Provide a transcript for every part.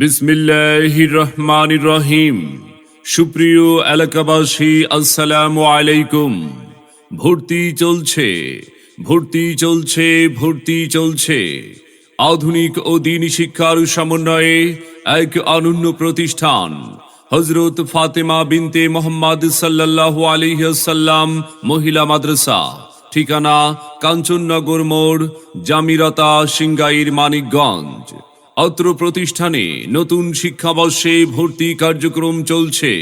বিসমিল্লাহির রহমানির রহিম সুপ্রিয় এলাকাবাসী, আসসালামু আলাইকুম। ভর্তি চলছে ভর্তি চলছে ভর্তি চলছে। আধুনিক ও দিন শিক্ষার সমন্বয়ে এক অনন্য প্রতিষ্ঠান হজরত ফাতেমা বিনতে মোহাম্মদ সাল্লাল্লাহু আলাইসাল্লাম মহিলা মাদ্রাসা। ঠিকানা কাঞ্চননগর মোড়, জামিরতা সিঙ্গাইর মানিকগঞ্জ। অত্র প্রতিষ্ঠানে নতুন শিক্ষাবর্ষে ভর্তি কার্যক্রম চলছে।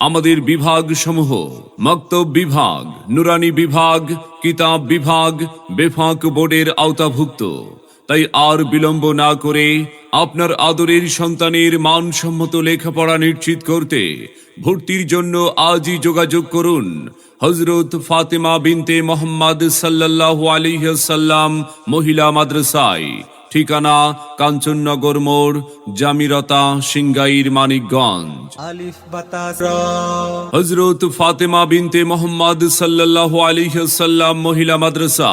আমাদের বিভাগ সমূহ মক্তব বিভাগ, নুরানি বিভাগ, কিতাব বিভাগ, বেফাক বোর্ডের আওতাভুক্ত। তাই আর বিলম্ব না করে আপনার আদরের সন্তানের মানসম্মত লেখাপড়া নিশ্চিত করতে ভর্তির জন্য আজই যোগাযোগ করুন। হজরত ফাতেমা বিনতে মোহাম্মদ সাল্লাল্লাহু আলাইসাল্লাম মহিলা মাদ্রাসায়। ঠিকানা কাঞ্চননগর মোড় জামিরতা সিংগাইর মানিকগঞ্জ। হজরত ফাতেমা বিনতে মোহাম্মদ সাল্লাল্লাহু আলাইসাল্লাম মহিলা মাদ্রাসা।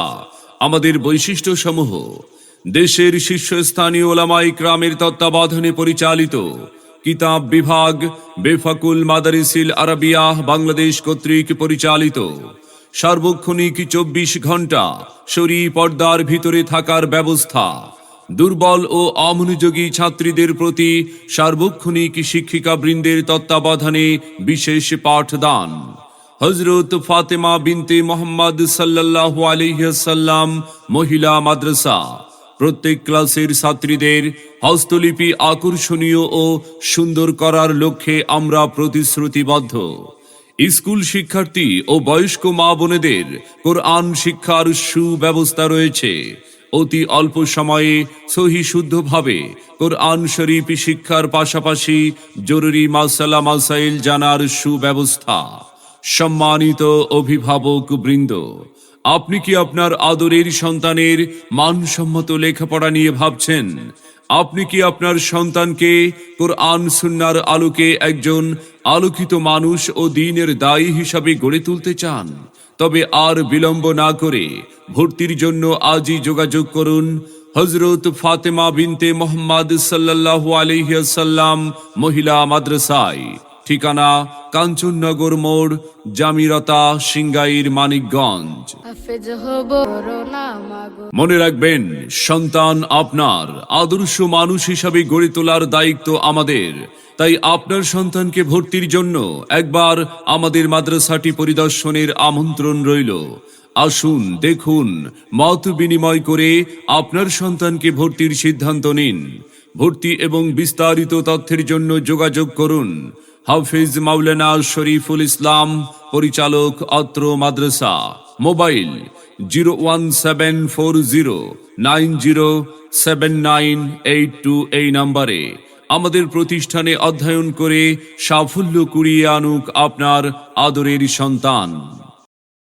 আমাদের বৈশিষ্ট্য সমূহ দেশের শীর্ষস্থানীয় ওলামাই ক্রামের তত্ত্বাবধানে পরিচালিত কিতাব বিভাগ বেফাকুল মাদারিসিল আরাবিয়া বাংলাদেশ কর্তৃক পরিচালিত। সার্বক্ষণিক চব্বিশ ঘণ্টা শরী পর্দার ভিতরে থাকার ব্যবস্থা। দুর্বল ও অমনোযোগী ছাত্রীদের প্রতি সার্বক্ষণিক শিক্ষিকা বৃন্দের তত্ত্বাবধানে বিশেষ পাঠদান। হজরত ফাতেমা বিনতে মোহাম্মদ সাল্লাল্লাহু আলাইসাল্লাম মহিলা মাদ্রাসা। প্রত্যেক ক্লাসের ছাত্রীদের হস্তলিপি আকর্ষণীয় ও সুন্দর করার লক্ষ্যে আমরা প্রতিশ্রুতিবদ্ধ। স্কুল শিক্ষার্থী ও বয়স্ক মা বোনেদের কোরআন শিক্ষার সুব্যবস্থা রয়েছে। অতি অল্প সময়ে সহি শুদ্ধভাবে কোরআন শরীফ শিক্ষার পাশাপাশি জরুরি মাসালা মাসাইল জানার সুব্যবস্থা। সম্মানিত অভিভাবক বৃন্দ আপনি কি আপনার আদরের সন্তানের মানসম্মত লেখাপড়া নিয়ে ভাবছেন? আপনি কি আপনার সন্তানকে কোরআন সুন্নার আলোকে একজন আলোকিত মানুষ ও দিনের দায়ী হিসাবে গড়ে তুলতে চান? তবে আর বিলম্ব না করে ভর্তির জন্য আজই যোগাযোগ করুন হজরত ফাতেমা বিনতে মোহাম্মদ সাল্লাল্লাহু আলাইসাল্লাম মহিলা মাদ্রাসায়। ঠিকানা কাঞ্চননগর মোড় জামিরতা সিংগাইর মানিকগঞ্জ। মনে রাখবেন সন্তান আপনার আদর্শ মানুষ হিসাবে গড়ে তোলার দায়িত্ব আমাদের। তাই আপনার সন্তানকে ভর্তির জন্য একবার আমাদের মাদ্রাসাটি পরিদর্শনের আমন্ত্রণ রইল। আসুন দেখুন মত বিনিময় করে আপনার সন্তানকে ভর্তির সিদ্ধান্ত নিন। ভর্তি এবং বিস্তারিত তথ্যের জন্য যোগাযোগ করুন। হাফিজ মাওলানা শরীফুল ইসলাম, পরিচালক অত্র মাদ্রাসা। Mobile zero one seven four zero nine zero seven nine eight two এই নাম্বারে। আমাদের প্রতিষ্ঠানে অধ্যয়ন করে সাফল্য কুড়িয়ে আনুক আপনার আদরের সন্তান।